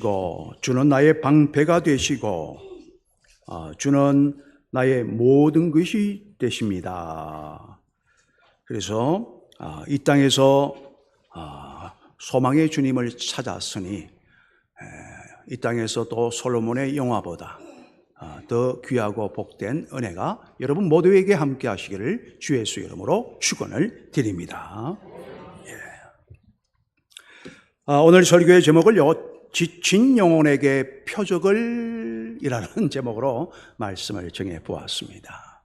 고 주는 나의 방패가 되시고 아, 주는 나의 모든 것이 되십니다. 그래서 아, 이 땅에서 아, 소망의 주님을 찾았으니 에, 이 땅에서 또 솔로몬의 영화보다 아, 더 귀하고 복된 은혜가 여러분 모두에게 함께 하시기를 주 예수 이름으로 축원을 드립니다. 예. 아, 오늘 설교의 제목을요. 지친 영혼에게 표적을 이라는 제목으로 말씀을 정해 보았습니다.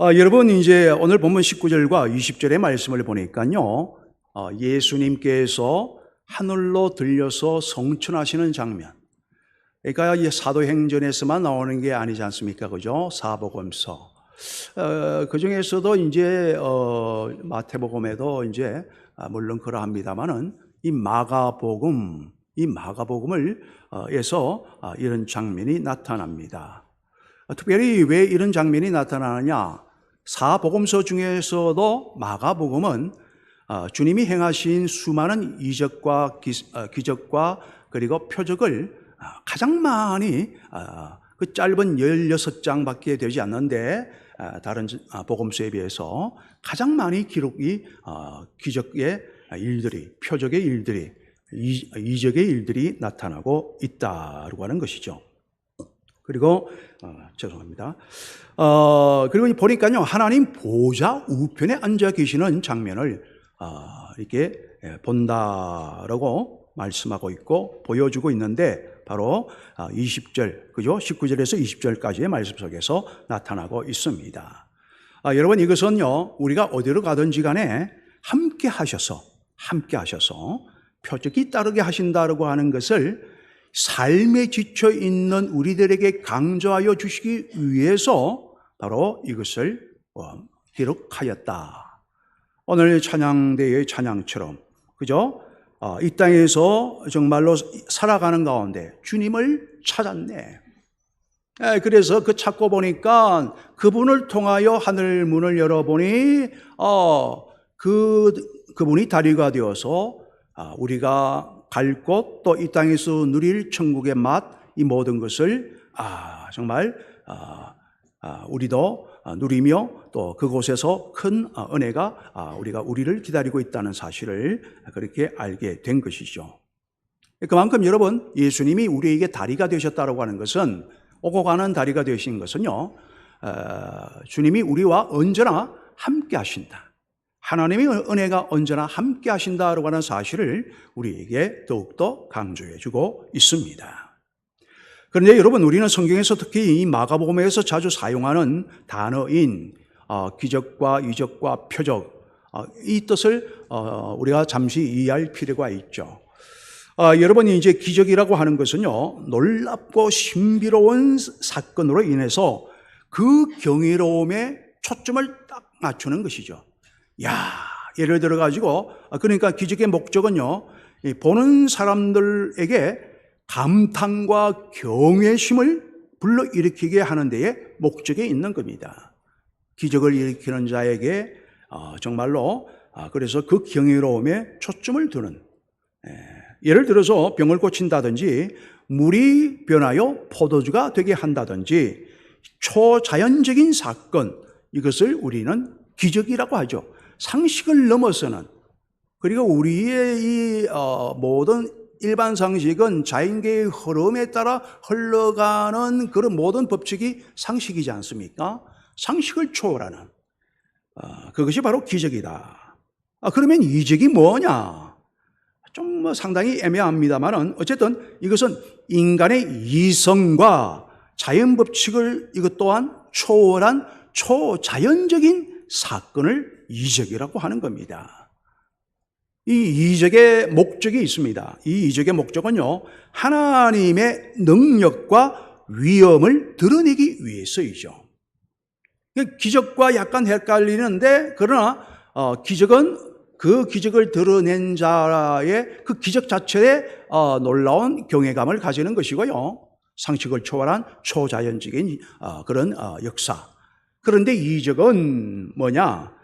아, 여러분 이제 오늘 본문 19절과 20절의 말씀을 보니까요. 아, 예수님께서 하늘로 들려서 성춘하시는 장면. 그러니까 이 사도행전에서만 나오는 게 아니지 않습니까? 그죠? 사복음서. 어, 그 중에서도 이제 어, 마태복음에도 이제 아, 물론 그러합니다만은 이 마가복음 이 마가복음을 어, 에서 아, 이런 장면이 나타납니다. 어, 특별히 왜 이런 장면이 나타나느냐? 사복음서 중에서도 마가복음은 어, 주님이 행하신 수많은 이적과 기, 어, 기적과 그리고 표적을 어, 가장 많이 어, 그 짧은 16장밖에 되지 않는데 어, 다른 어, 복음서에 비해서 가장 많이 기록이 어, 기적의 일들이 표적의 일들이 이- 이적의 일들이 나타나고 있다고 하는 것이죠. 그리고 어, 죄송합니다. 어, 그리고 보니까요 하나님 보좌 우편에 앉아 계시는 장면을 어, 이렇게 예, 본다라고 말씀하고 있고 보여주고 있는데 바로 20절 그죠? 19절에서 20절까지의 말씀 속에서 나타나고 있습니다. 아, 여러분 이것은요 우리가 어디로 가든지 간에 함께 하셔서 함께 하셔서 표적이 따르게 하신다라고 하는 것을 삶에 지쳐 있는 우리들에게 강조하여 주시기 위해서 바로 이것을 어, 기록하였다. 오늘 찬양대의 찬양처럼 그죠? 어, 이 땅에서 정말로 살아가는 가운데 주님을 찾았네. 예, 그래서 그 찾고 보니까 그분을 통하여 하늘 문을 열어보니 어, 그 그분이 다리가 되어서 아, 우리가 갈 곳 또 이 땅에서 누릴 천국의 맛 이 모든 것을 아 정말 아, 아, 우리도 아, 누리며 또 그곳에서 큰 아, 은혜가 아, 우리가 우리를 기다리고 있다는 사실을 그렇게 알게 된 것이죠. 그만큼 여러분 예수님이 우리에게 다리가 되셨다고 하는 것은 오고 가는 다리가 되신 것은요 어, 주님이 우리와 언제나 함께 하신다. 하나님의 은혜가 언제나 함께 하신다고 하는 사실을 우리에게 더욱더 강조해 주고 있습니다. 그런데 여러분 우리는 성경에서 특히 이 마가복음에서 자주 사용하는 단어인 어, 기적과 이적과 표적 어, 이 뜻을 어, 우리가 잠시 이해할 필요가 있죠. 아, 여러분이 이제 기적이라고 하는 것은요, 놀랍고 신비로운 사건으로 인해서 그 경이로움에 초점을 딱 맞추는 것이죠. 야, 예를 들어 가지고, 아, 그러니까 기적의 목적은요, 이 보는 사람들에게 감탄과 경외심을 불러 일으키게 하는 데에 목적이 있는 겁니다. 기적을 일으키는 자에게 어, 정말로 아, 그래서 그 경이로움에 초점을 두는 예를 들어서 병을 고친다든지 물이 변하여 포도주가 되게 한다든지 초자연적인 사건 이것을 우리는 기적이라고 하죠. 상식을 넘어서는 그리고 우리의 이 어, 모든 일반 상식은 자연계의 흐름에 따라 흘러가는 그런 모든 법칙이 상식이지 않습니까? 상식을 초월하는 어, 그것이 바로 기적이다. 아, 그러면 이적이 뭐냐? 좀 뭐 상당히 애매합니다만은 어쨌든 이것은 인간의 이성과 자연 법칙을 이것 또한 초월한 초자연적인 사건을 이적이라고 하는 겁니다. 이 이적의 목적이 있습니다. 이 이적의 목적은요, 하나님의 능력과 위엄을 드러내기 위해서이죠. 기적과 약간 헷갈리는데, 그러나, 어, 기적은 그 기적을 드러낸 자의 그 기적 자체에 어, 놀라운 경외감을 가지는 것이고요. 상식을 초월한 초자연적인 어, 그런 어, 역사. 그런데 이적은 뭐냐?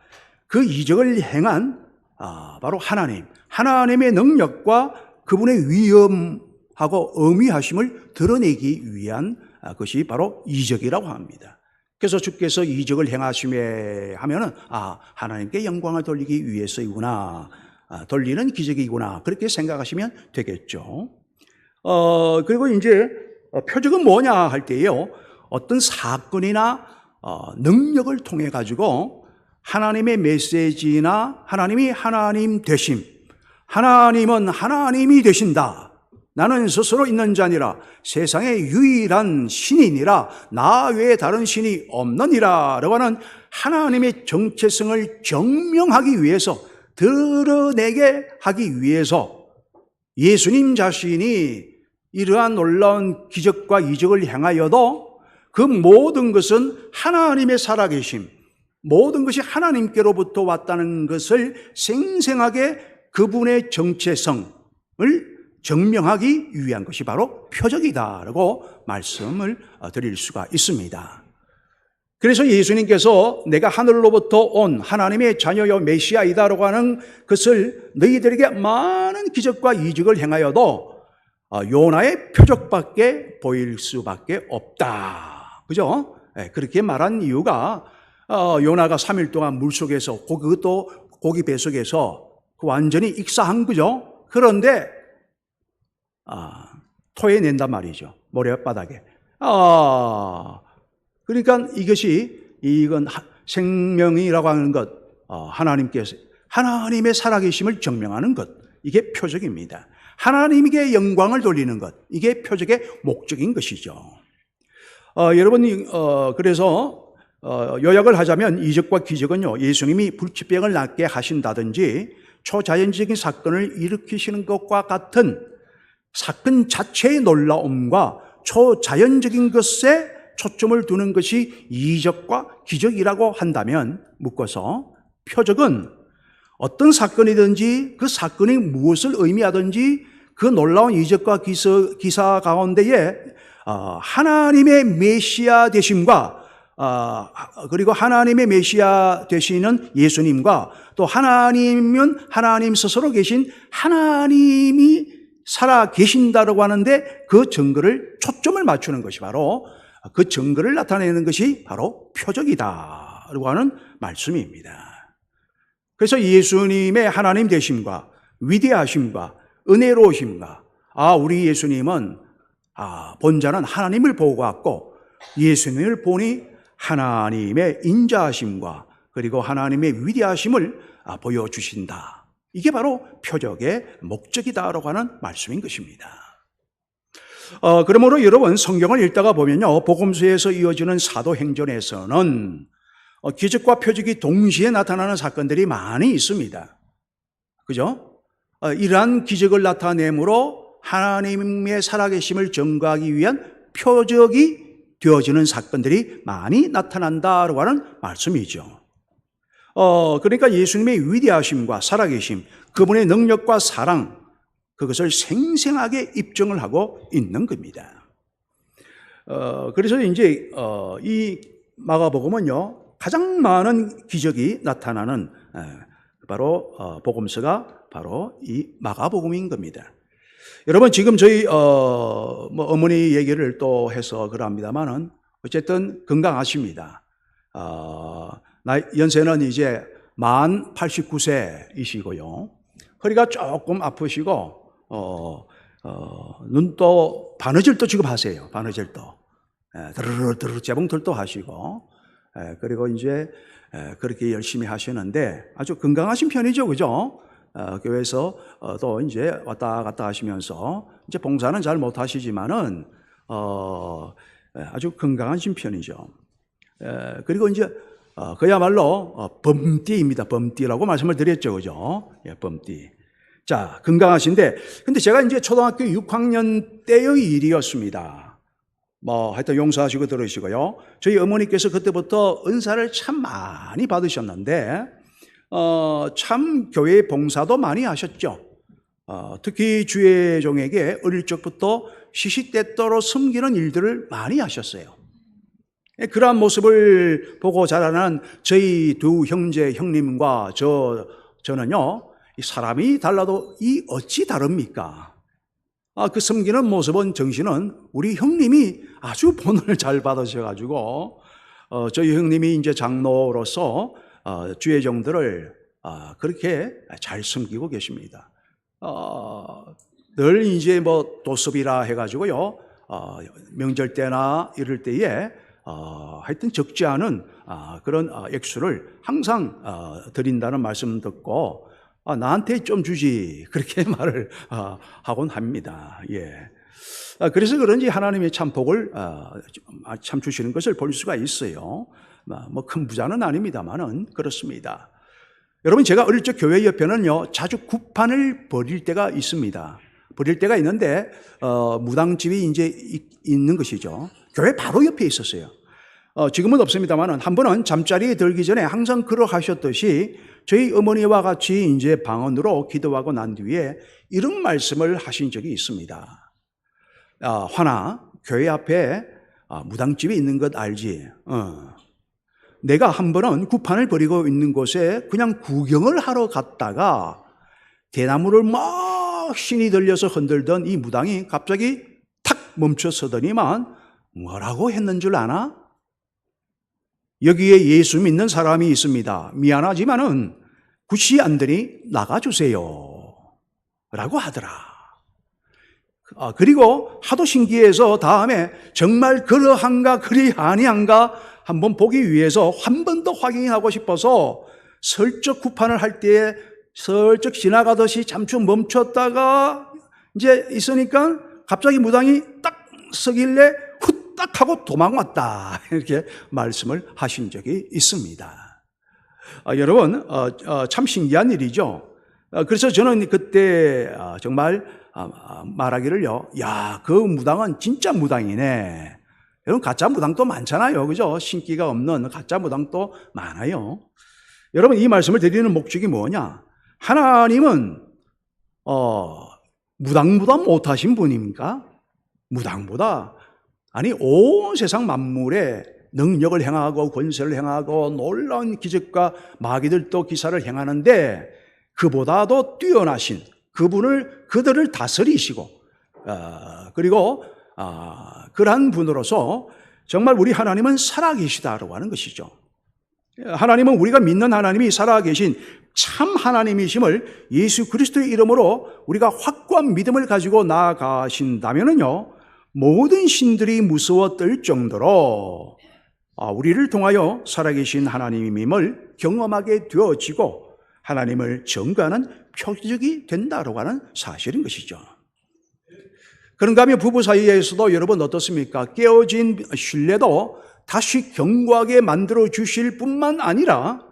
그 이적을 행한 아, 바로 하나님, 하나님의 능력과 그분의 위엄 하고 의미하심을 드러내기 위한 아, 것이 바로 이적이라고 합니다. 그래서 주께서 이적을 행하심에 하면은 아 하나님께 영광을 돌리기 위해서이구나 아, 돌리는 기적이구나 그렇게 생각하시면 되겠죠. 어 그리고 이제 어, 표적은 뭐냐 할 때요 어떤 사건이나 어, 능력을 통해 가지고 하나님의 메시지나 하나님이 하나님 되심 하나님은 하나님이 되신다. 나는 스스로 있는 자니라. 세상의 유일한 신이니라. 나 외에 다른 신이 없느니라. 라고 하는 하나님의 정체성을 증명하기 위해서 드러내게 하기 위해서 예수님 자신이 이러한 놀라운 기적과 이적을 행하여도 그 모든 것은 하나님의 살아계심 모든 것이 하나님께로부터 왔다는 것을 생생하게 그분의 정체성을 증명하기 위한 것이 바로 표적이다라고 말씀을 드릴 수가 있습니다. 그래서 예수님께서 내가 하늘로부터 온 하나님의 자녀요 메시아이다라고 하는 것을 너희들에게 많은 기적과 이적을 행하여도 어, 요나의 표적밖에 보일 수밖에 없다. 그죠? 예, 그렇게 말한 이유가 어, 요나가 3일 동안 물 속에서 고기 그것도 고기 배 속에서 완전히 익사한 거죠. 그런데 아, 토해낸단 말이죠. 모래바닥에. 아, 그러니까 이것이, 이건 하- 생명이라고 하는 것, 어, 하나님께서, 하나님의 살아계심을 증명하는 것, 이게 표적입니다. 하나님에게 영광을 돌리는 것, 이게 표적의 목적인 것이죠. 어, 여러분, 어, 그래서, 어, 요약을 하자면 이적과 기적은요, 예수님이 불치병을 낫게 하신다든지 초자연적인 사건을 일으키시는 것과 같은 사건 자체의 놀라움과 초자연적인 것에 초점을 두는 것이 이적과 기적이라고 한다면 묶어서 표적은 어떤 사건이든지 그 사건이 무엇을 의미하든지 그 놀라운 이적과 기사, 기사 가운데에 어, 하나님의 메시아 되심과 어, 그리고 하나님의 메시아 되시는 예수님과 또 하나님은 하나님 스스로 계신 하나님이 살아 계신다라고 하는데 그 증거를 초점을 맞추는 것이 바로 그 증거를 나타내는 것이 바로 표적이다라고 하는 말씀입니다. 그래서 예수님의 하나님 되심과 위대하심과 은혜로우심과 아 우리 예수님은 아 본자는 하나님을 보고 왔고 예수님을 보니 하나님의 인자하심과 그리고 하나님의 위대하심을 아, 보여주신다. 이게 바로 표적의 목적이다라고 하는 말씀인 것입니다. 어, 그러므로 여러분 성경을 읽다가 보면요. 복음서에서 이어지는 사도행전에서는 어, 기적과 표적이 동시에 나타나는 사건들이 많이 있습니다. 그죠? 어, 이러한 기적을 나타내므로 하나님의 살아계심을 증거하기 위한 표적이 되어지는 사건들이 많이 나타난다라고 하는 말씀이죠. 어, 그러니까 예수님의 위대하심과 살아계심, 그분의 능력과 사랑, 그것을 생생하게 입증을 하고 있는 겁니다. 어, 그래서 이제, 어, 이 마가복음은요, 가장 많은 기적이 나타나는, 에, 바로, 어, 복음서가 바로 이 마가복음인 겁니다. 여러분, 지금 저희, 어, 뭐, 어머니 얘기를 또 해서 그럽니다만은, 어쨌든 건강하십니다. 어, 나 연세는 이제 만 89세이시고요. 허리가 조금 아프시고, 어, 어, 눈도 바느질도 지금 하세요. 바느질도. 에, 드르르 드르르 재봉틀도 하시고, 에, 그리고 이제 에, 그렇게 열심히 하시는데 아주 건강하신 편이죠. 그죠? 어, 교회에서 어, 또 이제 왔다 갔다 하시면서 이제 봉사는 잘 못 하시지만은, 어, 에, 아주 건강하신 편이죠. 에, 그리고 이제 어, 그야말로 어, 범띠입니다. 범띠라고 말씀을 드렸죠. 그죠? 예, 범띠. 자, 건강하신데, 근데 제가 이제 초등학교 6학년 때의 일이었습니다. 뭐, 하여튼 용서하시고 들으시고요. 저희 어머니께서 그때부터 은사를 참 많이 받으셨는데, 어, 참 교회 봉사도 많이 하셨죠. 어, 특히 주회종에게 어릴 적부터 시시때때로 섬기는 일들을 많이 하셨어요. 예, 그러한 모습을 보고 자라난 저희 두 형제 형님과 저 저는요 이 사람이 달라도 이 어찌 다릅니까? 아, 그 섬기는 모습은 정신은 우리 형님이 아주 본을 잘 받으셔가지고 어, 저희 형님이 이제 장로로서 어, 주의 종들을 어, 그렇게 잘 섬기고 계십니다. 어, 늘 이제 뭐 도습이라 해가지고요 어, 명절 때나 이럴 때에 어, 하여튼 적지 않은 아, 그런 어, 액수를 항상 어, 드린다는 말씀 듣고 아, 나한테 좀 주지 그렇게 말을 어, 하곤 합니다. 예. 아, 그래서 그런지 하나님의 참 복을 어, 아, 참 주시는 것을 볼 수가 있어요. 뭐 큰 부자는 아닙니다만은 그렇습니다. 여러분 제가 어릴 적 교회 옆에는요 자주 구판을 벌일 때가 있습니다. 벌일 때가 있는데 어, 무당집이 이제 이- 있는 것이죠. 교회 바로 옆에 있었어요. 어, 지금은 없습니다만은 한 번은 잠자리에 들기 전에 항상 그러하셨듯이 저희 어머니와 같이 이제 방언으로 기도하고 난 뒤에 이런 말씀을 하신 적이 있습니다. 아, 화나 교회 앞에 아, 무당집이 있는 것 알지? 어. 내가 한 번은 구판을 벌이고 있는 곳에 그냥 구경을 하러 갔다가 대나무를 막 신이 들려서 흔들던 이 무당이 갑자기 탁 멈춰 서더니만 뭐라고 했는 줄 아나? 여기에 예수 믿는 사람이 있습니다. 미안하지만은 굿이 안 되니 나가주세요. 라고 하더라. 아, 그리고 하도 신기해서 다음에 정말 그러한가 그리 아니한가 한번 보기 위해서 한 번 더 확인하고 싶어서 설적 구판을 할 때에 슬쩍 지나가듯이 잠시 멈췄다가 이제 있으니까 갑자기 무당이 딱 서길래 후딱 하고 도망왔다. 이렇게 말씀을 하신 적이 있습니다. 아, 여러분, 어, 어, 참 신기한 일이죠. 어, 그래서 저는 그때 아, 정말 아, 아, 말하기를요, 야, 그 무당은 진짜 무당이네. 여러분, 가짜 무당도 많잖아요. 그죠? 신기가 없는 가짜 무당도 많아요. 여러분, 이 말씀을 드리는 목적이 뭐냐? 하나님은, 어, 무당보다 못하신 분입니까? 무당보다, 아니, 온 세상 만물에 능력을 행하고 권세를 행하고 놀라운 기적과 마귀들도 기사를 행하는데 그보다도 뛰어나신 그분을 그들을 다스리시고 어, 그리고 어, 그러한 분으로서 정말 우리 하나님은 살아계시다라고 하는 것이죠. 하나님은 우리가 믿는 하나님이 살아계신 참 하나님이심을 예수 그리스도의 이름으로 우리가 확고한 믿음을 가지고 나아가신다면은요 모든 신들이 무서워 떨 정도로 아, 우리를 통하여 살아계신 하나님임을 경험하게 되어지고 하나님을 증거하는 표적이 된다고 하는 사실인 것이죠. 그런가 하면 부부 사이에서도 여러분 어떻습니까? 깨어진 신뢰도 다시 견고하게 만들어 주실 뿐만 아니라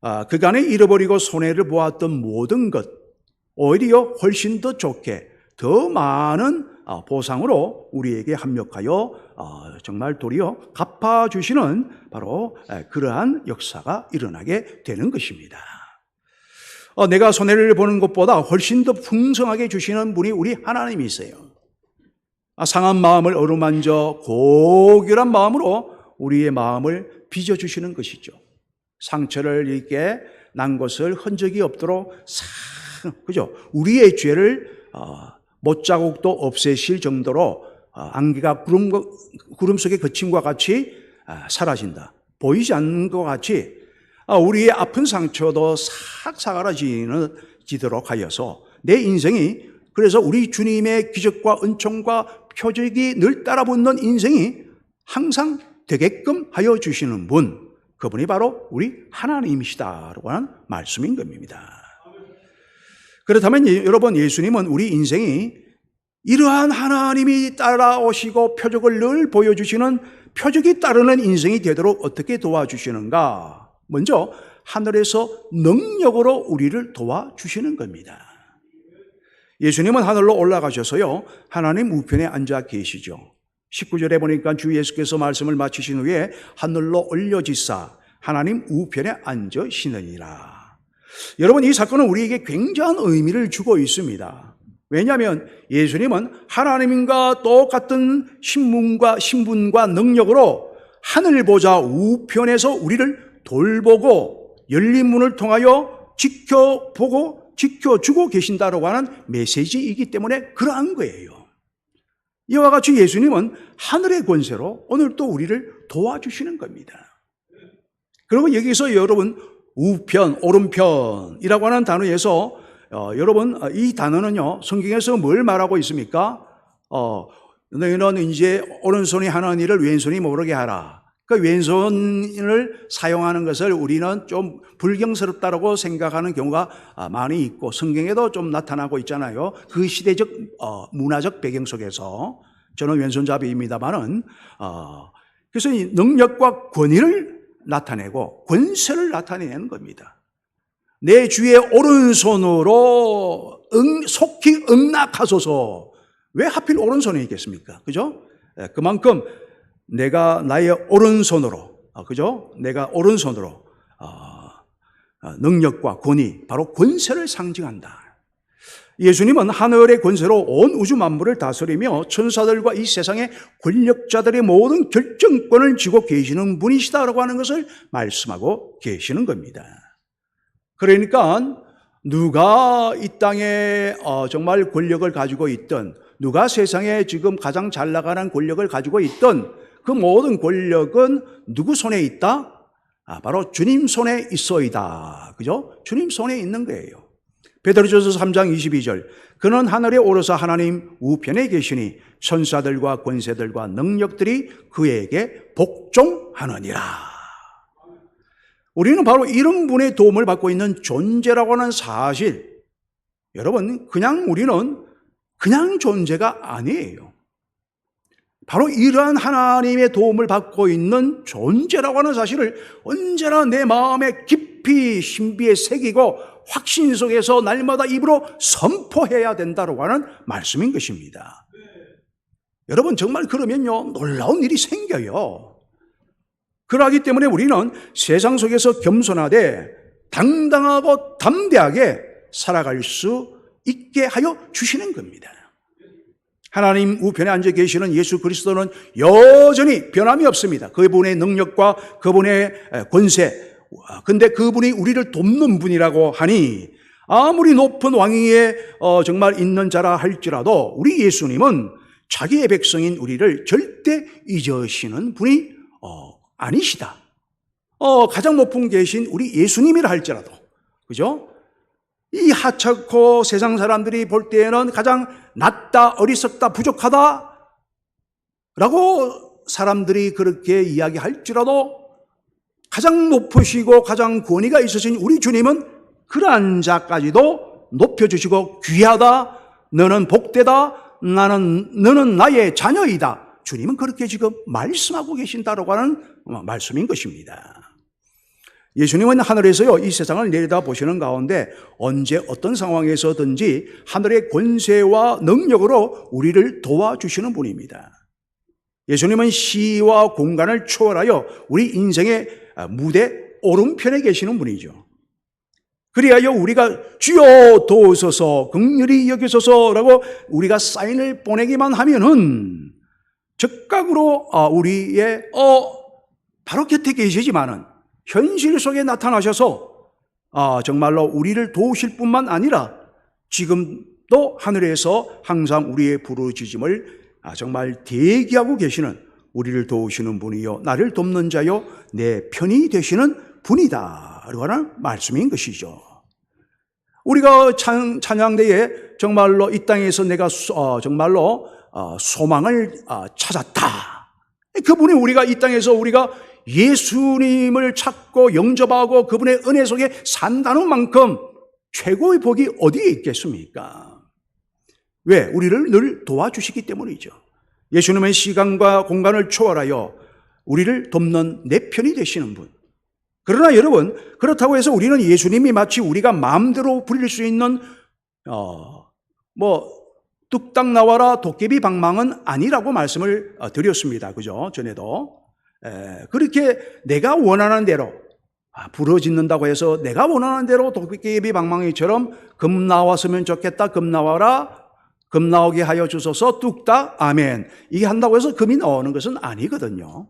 아, 그간에 잃어버리고 손해를 보았던 모든 것 오히려 훨씬 더 좋게 더 많은 아, 보상으로 우리에게 합력하여 아, 정말 도리어 갚아주시는 바로 에, 그러한 역사가 일어나게 되는 것입니다. 어, 내가 손해를 보는 것보다 훨씬 더 풍성하게 주시는 분이 우리 하나님이세요. 아, 상한 마음을 어루만져 고결한 마음으로 우리의 마음을 빚어주시는 것이죠. 상처를 이렇게 난 것을 흔적이 없도록 사, 그죠? 우리의 죄를 어, 못자국도 없애실 정도로 어, 안개가 구름, 구름 속에 그침과 같이 아, 사라진다. 보이지 않는 것 같이 아, 우리의 아픈 상처도 싹 사라지도록 하여서 내 인생이 그래서 우리 주님의 기적과 은총과 표적이 늘 따라붙는 인생이 항상 되게끔 하여 주시는 분, 그분이 바로 우리 하나님이시다라고 하는 말씀인 겁니다. 그렇다면 예- 여러분 예수님은 우리 인생이 이러한 하나님이 따라오시고 표적을 늘 보여주시는 표적이 따르는 인생이 되도록 어떻게 도와주시는가? 먼저 하늘에서 능력으로 우리를 도와주시는 겁니다. 예수님은 하늘로 올라가셔서요, 하나님 우편에 앉아 계시죠. 19절에 보니까 주 예수께서 말씀을 마치신 후에 하늘로 올려지사 하나님 우편에 앉으시느니라. 여러분, 이 사건은 우리에게 굉장한 의미를 주고 있습니다. 왜냐하면 예수님은 하나님과 똑같은 신분과 신분과 능력으로 하늘 보좌 우편에서 우리를 돌보고 열린 문을 통하여 지켜보고 지켜주고 계신다라고 하는 메시지이기 때문에 그러한 거예요. 이와 같이 예수님은 하늘의 권세로 오늘 또 우리를 도와주시는 겁니다. 그리고 여기서 여러분 우편, 오른편이라고 하는 단어에서 어, 여러분 어, 이 단어는요 성경에서 뭘 말하고 있습니까? 어, 너희는 이제 오른손이 하는 일을 왼손이 모르게 하라. 그 왼손을 사용하는 것을 우리는 좀 불경스럽다고 생각하는 경우가 아, 많이 있고 성경에도 좀 나타나고 있잖아요. 그 시대적 어, 문화적 배경 속에서 저는 왼손잡이입니다만은 어, 그래서 이 능력과 권위를 나타내고 권세를 나타내는 겁니다. 내 주의 오른손으로 응, 속히 응낙하소서. 왜 하필 오른손에 있겠습니까? 그죠? 예, 그만큼 내가 나의 오른손으로, 아, 그죠? 내가 오른손으로 아, 아, 능력과 권위, 바로 권세를 상징한다. 예수님은 하늘의 권세로 온 우주 만물을 다스리며 천사들과 이 세상의 권력자들의 모든 결정권을 쥐고 계시는 분이시다라고 하는 것을 말씀하고 계시는 겁니다. 그러니까 누가 이 땅에 어, 정말 권력을 가지고 있던 누가 세상에 지금 가장 잘 나가는 권력을 가지고 있던 그 모든 권력은 누구 손에 있다? 아, 바로 주님 손에 있어이다. 그죠? 주님 손에 있는 거예요. 베드로전서 3장 22절. 그는 하늘에 오르사 하나님 우편에 계시니 천사들과 권세들과 능력들이 그에게 복종하느니라. 우리는 바로 이런 분의 도움을 받고 있는 존재라고 하는 사실. 여러분, 그냥 우리는 그냥 존재가 아니에요. 바로 이러한 하나님의 도움을 받고 있는 존재라고 하는 사실을 언제나 내 마음에 깊이 신비에 새기고 확신 속에서 날마다 입으로 선포해야 된다고 하는 말씀인 것입니다. 여러분 정말 그러면요 놀라운 일이 생겨요. 그러기 때문에 우리는 세상 속에서 겸손하되 당당하고 담대하게 살아갈 수 있게 하여 주시는 겁니다. 하나님 우편에 앉아 계시는 예수 그리스도는 여전히 변함이 없습니다. 그분의 능력과 그분의 권세. 근데 그분이 우리를 돕는 분이라고 하니 아무리 높은 왕위에 어, 정말 있는 자라 할지라도 우리 예수님은 자기의 백성인 우리를 절대 잊으시는 분이 어, 아니시다. 어, 가장 높은 계신 우리 예수님이라 할지라도 그죠? 이 하찮고 세상 사람들이 볼 때에는 가장 낮다, 어리석다, 부족하다 라고 사람들이 그렇게 이야기할지라도 가장 높으시고 가장 권위가 있으신 우리 주님은 그러한 자까지도 높여주시고 귀하다, 너는 복되다, 나는, 너는 나의 자녀이다. 주님은 그렇게 지금 말씀하고 계신다라고 하는 말씀인 것입니다. 예수님은 하늘에서요, 이 세상을 내려다 보시는 가운데 언제 어떤 상황에서든지 하늘의 권세와 능력으로 우리를 도와주시는 분입니다. 예수님은 시와 공간을 초월하여 우리 인생의 무대 오른편에 계시는 분이죠. 그리하여 우리가 주여 도우소서, 극렬히 여기소서라고 우리가 사인을 보내기만 하면은 즉각으로 아, 우리의 어 바로 곁에 계시지만은 현실 속에 나타나셔서 아, 정말로 우리를 도우실 뿐만 아니라 지금도 하늘에서 항상 우리의 부르짖음을 아, 정말 대기하고 계시는 우리를 도우시는 분이요 나를 돕는 자요 내 편이 되시는 분이다. 라는 말씀인 것이죠. 우리가 찬, 찬양대에 정말로 이 땅에서 내가 어, 정말로 어, 소망을 어, 찾았다. 그분이 우리가 이 땅에서 우리가 예수님을 찾고 영접하고 그분의 은혜 속에 산다는 만큼 최고의 복이 어디에 있겠습니까? 왜? 우리를 늘 도와주시기 때문이죠. 예수님의 시간과 공간을 초월하여 우리를 돕는 내 편이 되시는 분. 그러나 여러분, 그렇다고 해서 우리는 예수님이 마치 우리가 마음대로 부릴 수 있는, 어, 뭐, 뚝딱 나와라 도깨비 방망은 아니라고 말씀을 드렸습니다. 그죠? 전에도. 에, 그렇게 내가 원하는 대로 아, 부러짓는다고 해서 내가 원하는 대로 도깨비 방망이처럼 금 나왔으면 좋겠다. 금 나와라. 금 나오게 하여 주소서 뚝딱 아멘. 이게 한다고 해서 금이 나오는 것은 아니거든요.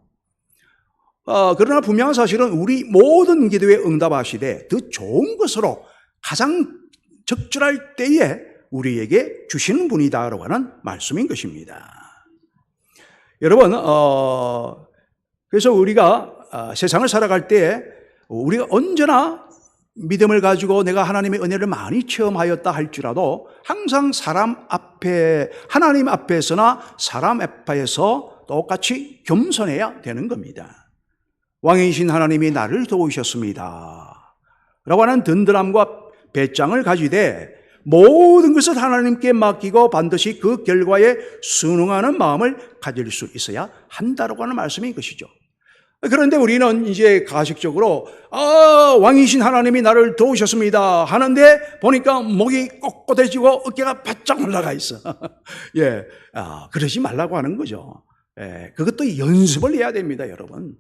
어, 그러나 분명한 사실은 우리 모든 기도에 응답하시되 더 좋은 것으로 가장 적절할 때에 우리에게 주시는 분이다라고 하는 말씀인 것입니다. 여러분, 어, 그래서 우리가 어, 세상을 살아갈 때 우리가 언제나 믿음을 가지고 내가 하나님의 은혜를 많이 체험하였다 할지라도 항상 사람 앞에, 하나님 앞에서나 사람 앞에서 똑같이 겸손해야 되는 겁니다. 왕이신 하나님이 나를 도우셨습니다. 라고 하는 든든함과 배짱을 가지되 모든 것을 하나님께 맡기고 반드시 그 결과에 순응하는 마음을 가질 수 있어야 한다라고 하는 말씀인 것이죠. 그런데 우리는 이제 가식적으로 아 왕이신 하나님이 나를 도우셨습니다 하는데 보니까 목이 꼿꼿해지고 어깨가 바짝 올라가 있어. 예, 아 그러지 말라고 하는 거죠. 예, 그것도 연습을 해야 됩니다, 여러분.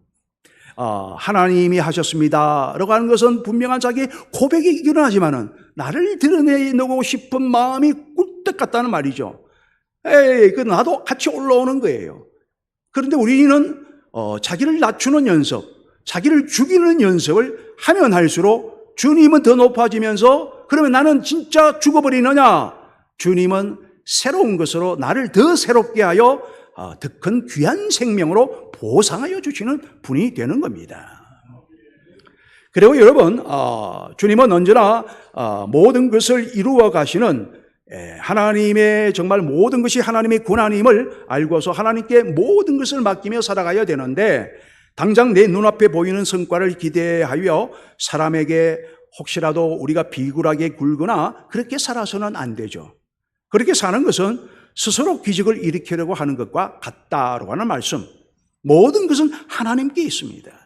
아, 하나님이 하셨습니다라고 하는 것은 분명한 자기 고백이 일어나지만은 나를 드러내고 싶은 마음이 꿀떡 같다는 말이죠. 에이, 그 나도 같이 올라오는 거예요. 그런데 우리는 어, 자기를 낮추는 연습, 자기를 죽이는 연습을 하면 할수록 주님은 더 높아지면서 그러면 나는 진짜 죽어버리느냐? 주님은 새로운 것으로 나를 더 새롭게 하여 어, 더큰 귀한 생명으로 보상하여 주시는 분이 되는 겁니다. 그리고 여러분, 어, 주님은 언제나 어, 모든 것을 이루어 가시는 예, 하나님의 정말 모든 것이 하나님의 권한임을 알고서 하나님께 모든 것을 맡기며 살아가야 되는데 당장 내 눈앞에 보이는 성과를 기대하여 사람에게 혹시라도 우리가 비굴하게 굴거나 그렇게 살아서는 안 되죠. 그렇게 사는 것은 스스로 기적을 일으키려고 하는 것과 같다라고 하는 말씀. 모든 것은 하나님께 있습니다.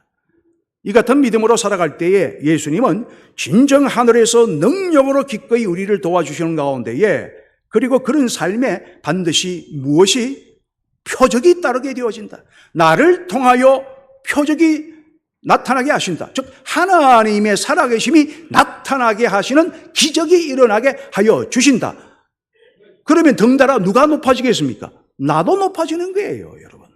이 같은 믿음으로 살아갈 때에 예수님은 진정 하늘에서 능력으로 기꺼이 우리를 도와주시는 가운데에 그리고 그런 삶에 반드시 무엇이 표적이 따르게 되어진다. 나를 통하여 표적이 나타나게 하신다. 즉, 하나님의 살아계심이 나타나게 하시는 기적이 일어나게 하여 주신다. 그러면 덩달아 누가 높아지겠습니까? 나도 높아지는 거예요, 여러분.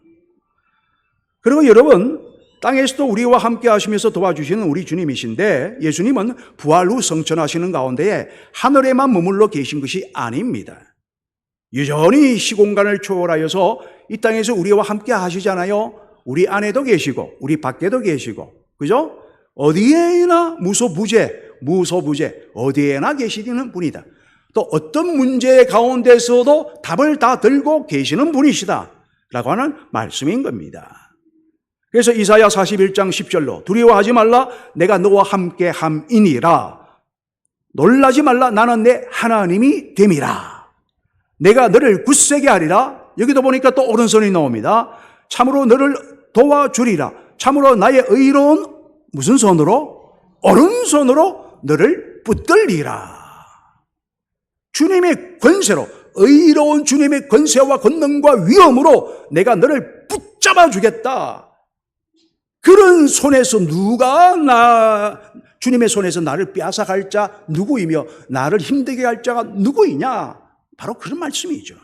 그리고 여러분, 땅에서도 우리와 함께 하시면서 도와주시는 우리 주님이신데 예수님은 부활 후 성천하시는 가운데에 하늘에만 머물러 계신 것이 아닙니다. 여전히 시공간을 초월하여서 이 땅에서 우리와 함께 하시잖아요. 우리 안에도 계시고 우리 밖에도 계시고 그죠? 어디에나 무소부재, 무소부재 어디에나 계시는 분이다. 또 어떤 문제 가운데서도 답을 다 들고 계시는 분이시다. 라고 하는 말씀인 겁니다. 그래서 이사야 41장 10절로 두려워하지 말라 내가 너와 함께 함이니라. 놀라지 말라 나는 내 하나님이 됨이라. 내가 너를 굳세게 하리라. 여기도 보니까 또 오른손이 나옵니다. 참으로 너를 도와주리라. 참으로 나의 의로운 무슨 손으로? 오른손으로 너를 붙들리라. 주님의 권세로 의로운 주님의 권세와 권능과 위엄으로 내가 너를 붙잡아 주겠다 그런 손에서 누가 나 주님의 손에서 나를 빼앗아갈 자 누구이며 나를 힘들게 할 자가 누구이냐? 바로 그런 말씀이죠.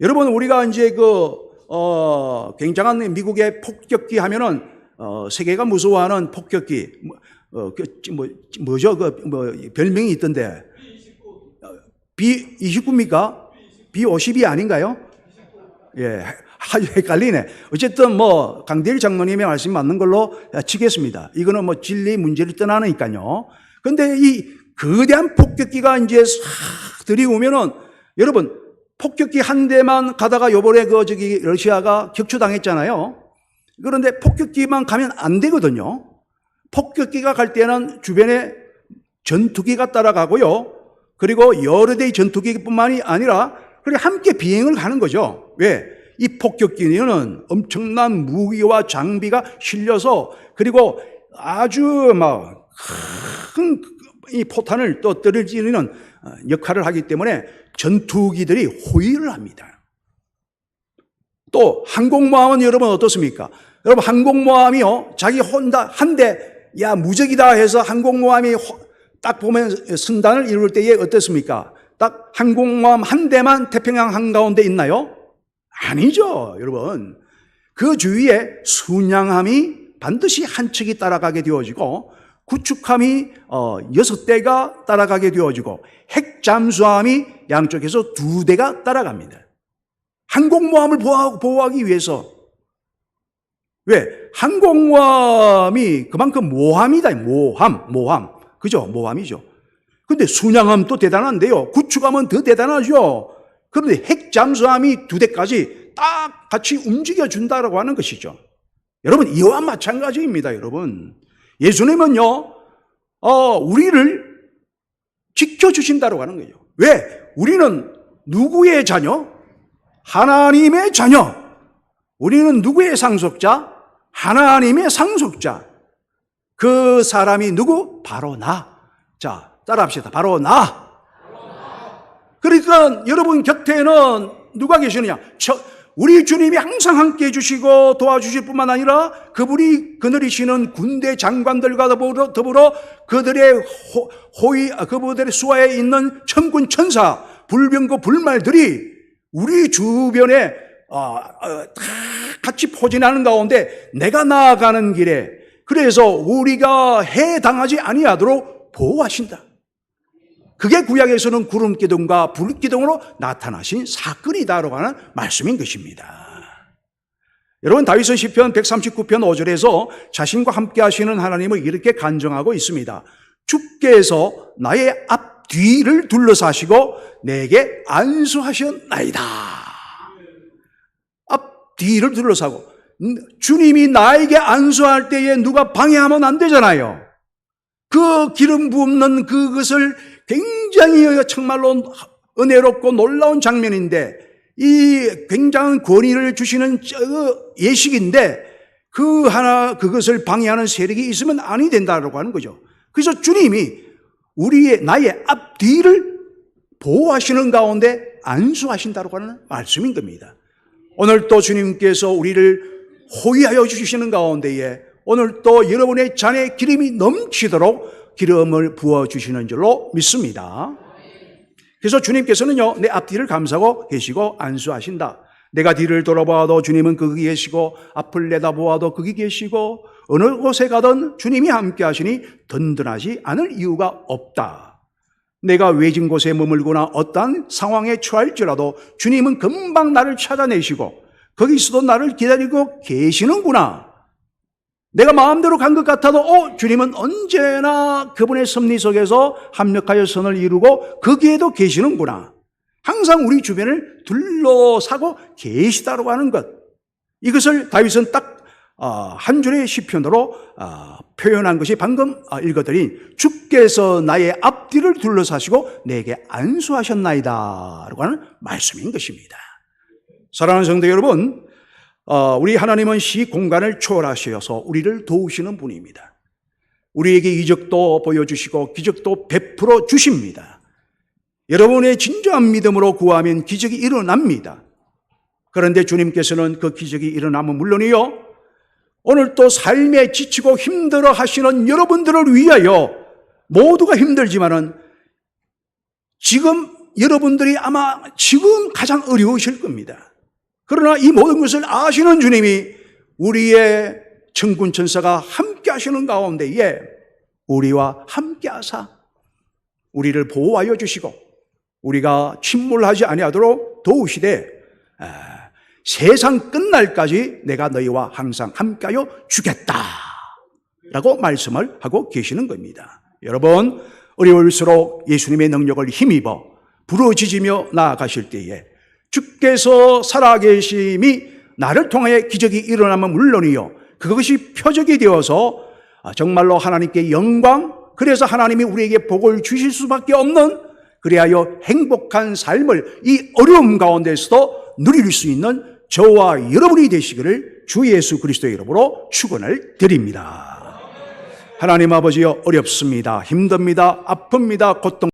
여러분 우리가 이제 그 어, 굉장한 미국의 폭격기 하면은 어, 세계가 무서워하는 폭격기 뭐, 어, 그, 뭐 뭐죠 그 뭐 별명이 있던데 B 29입니까? B 50이 아닌가요? 예, 아주 헷갈리네. 어쨌든 뭐 강대일 장로님의 말씀이 맞는 걸로 치겠습니다. 이거는 뭐 진리 문제를 떠나니까요. 근데 이 거대한 폭격기가 이제 싹 들이오면은 여러분 폭격기 한 대만 가다가 요번에 그 저기 러시아가 격추당했잖아요. 그런데 폭격기만 가면 안 되거든요. 폭격기가 갈 때는 주변에 전투기가 따라가고요. 그리고 여러 대의 전투기뿐만이 아니라 그리고 함께 비행을 가는 거죠. 왜? 이 폭격기는 엄청난 무기와 장비가 실려서 그리고 아주 막 큰 이 포탄을 또 떨어지는 역할을 하기 때문에 전투기들이 호위를 합니다. 또 항공모함은 여러분 어떻습니까? 여러분 항공모함이요 자기 혼자 한 대 야 무적이다 해서 항공모함이 딱 보면 승단을 이룰 때에 어떻습니까? 딱 항공모함 한 대만 태평양 한가운데 있나요? 아니죠, 여러분. 그 주위에 순양함이 반드시 한 척이 따라가게 되어지고 구축함이 어, 여섯 대가 따라가게 되어지고 핵 잠수함이 양쪽에서 두 대가 따라갑니다. 항공모함을 보호하- 보호하기 위해서 왜 항공모함이 그만큼 모함이다 모함 모함 그죠 모함이죠. 근데 순양함도 대단한데요. 구축함은 더 대단하죠. 그런데 핵 잠수함이 두 대까지 딱 같이 움직여 준다라고 하는 것이죠. 여러분 이와 마찬가지입니다, 여러분. 예수님은요, 어, 우리를 지켜주신다고 하는 거죠. 왜? 우리는 누구의 자녀? 하나님의 자녀. 우리는 누구의 상속자? 하나님의 상속자. 그 사람이 누구? 바로 나. 자, 따라 합시다. 바로 나. 그러니까 여러분 곁에는 누가 계시느냐? 저, 우리 주님이 항상 함께 해주시고 도와주실 뿐만 아니라 그분이 그늘이시는 군대 장관들과 더불어, 더불어 그들의 호, 호위, 아, 그분들의 수하에 있는 천군 천사, 불병거 불말들이 우리 주변에 아, 아, 다 같이 포진하는 가운데 내가 나아가는 길에 그래서 우리가 해당하지 아니하도록 보호하신다. 그게 구약에서는 구름 기둥과 불 기둥으로 나타나신 사건이다라고 하는 말씀인 것입니다. 여러분 다윗은 시편 139편 5절에서 자신과 함께 하시는 하나님을 이렇게 간정하고 있습니다. 주께서 나의 앞 뒤를 둘러사시고 내게 안수하셨나이다. 앞 뒤를 둘러사고 음, 주님이 나에게 안수할 때에 누가 방해하면 안 되잖아요. 그 기름 붓는 그것을 굉장히 정말로 은혜롭고 놀라운 장면인데 이 굉장한 권위를 주시는 저 예식인데 그 하나 그것을 방해하는 세력이 있으면 아니 된다라고 하는 거죠. 그래서 주님이 우리의 나의 앞뒤를 보호하시는 가운데 안수하신다고 하는 말씀인 겁니다. 오늘 또 주님께서 우리를 호위하여 주시는 가운데에 오늘 또 여러분의 잔에 기름이 넘치도록 기름을 부어 주시는 줄로 믿습니다. 그래서 주님께서는요, 내 앞뒤를 감싸고 계시고 안수하신다. 내가 뒤를 돌아보아도 주님은 거기 계시고 앞을 내다보아도 거기 계시고 어느 곳에 가든 주님이 함께 하시니 든든하지 않을 이유가 없다. 내가 외진 곳에 머물거나 어떠한 상황에 처할지라도 주님은 금방 나를 찾아내시고 거기서도 나를 기다리고 계시는구나. 내가 마음대로 간 것 같아도 어 주님은 언제나 그분의 섭리 속에서 합력하여 선을 이루고 거기에도 계시는구나. 항상 우리 주변을 둘러사고 계시다고 하는 것. 이것을 다윗은 딱 어, 한 줄의 시편으로 어, 표현한 것이 방금 어, 읽어드린 주께서 나의 앞뒤를 둘러사시고 내게 안수하셨나이다 라고 하는 말씀인 것입니다. 사랑하는 성도 여러분, 어, 우리 하나님은 시 공간을 초월하셔서 우리를 도우시는 분입니다. 우리에게 이적도 보여주시고 기적도 베풀어 주십니다. 여러분의 진정한 믿음으로 구하면 기적이 일어납니다. 그런데 주님께서는 그 기적이 일어나면 물론이요, 오늘 또 삶에 지치고 힘들어 하시는 여러분들을 위하여 모두가 힘들지만은 지금 여러분들이 아마 지금 가장 어려우실 겁니다. 그러나 이 모든 것을 아시는 주님이 우리의 천군 천사가 함께 하시는 가운데에 우리와 함께 하사 우리를 보호하여 주시고 우리가 침몰하지 아니하도록 도우시되 아, 세상 끝날까지 내가 너희와 항상 함께하여 주겠다 라고 말씀을 하고 계시는 겁니다. 여러분 어려울수록 예수님의 능력을 힘입어 부러지지며 나아가실 때에 주께서 살아계심이 나를 통하여 기적이 일어나면 물론이요. 그것이 표적이 되어서 정말로 하나님께 영광, 그래서 하나님이 우리에게 복을 주실 수밖에 없는 그리하여 행복한 삶을 이 어려움 가운데서도 누릴 수 있는 저와 여러분이 되시기를 주 예수 그리스도의 이름으로 축원을 드립니다. 하나님 아버지여 어렵습니다. 힘듭니다. 아픕니다. 고통